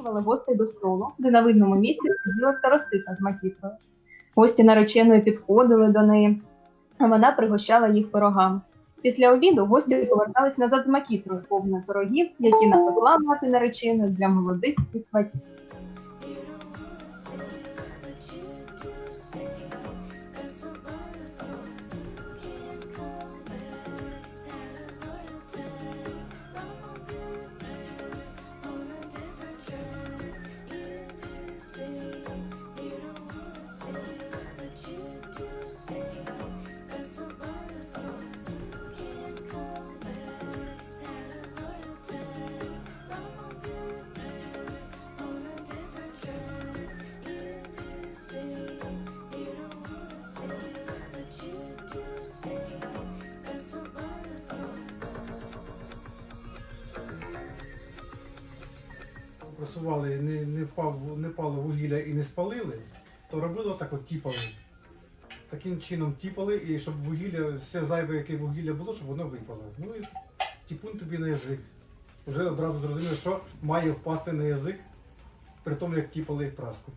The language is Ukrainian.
запрошували гостей до столу, де на видному місці сиділа старостиха з макітрою. Гості нареченої підходили до неї, а вона пригощала їх пирогами. Після обіду гості повертались назад з макітрою, повною пирогів, які напекла мати нареченої для молодих і сватів. Просували, не, не, впав, не пало вугілля і не спалили, то робили отак от тіпали. Таким чином тіпали, і щоб вугілля, все зайве, яке вугілля було, щоб воно випало. Ну і тіпун тобі на язик. Вже одразу зрозуміло, що має впасти на язик при тому, як тіпали праску.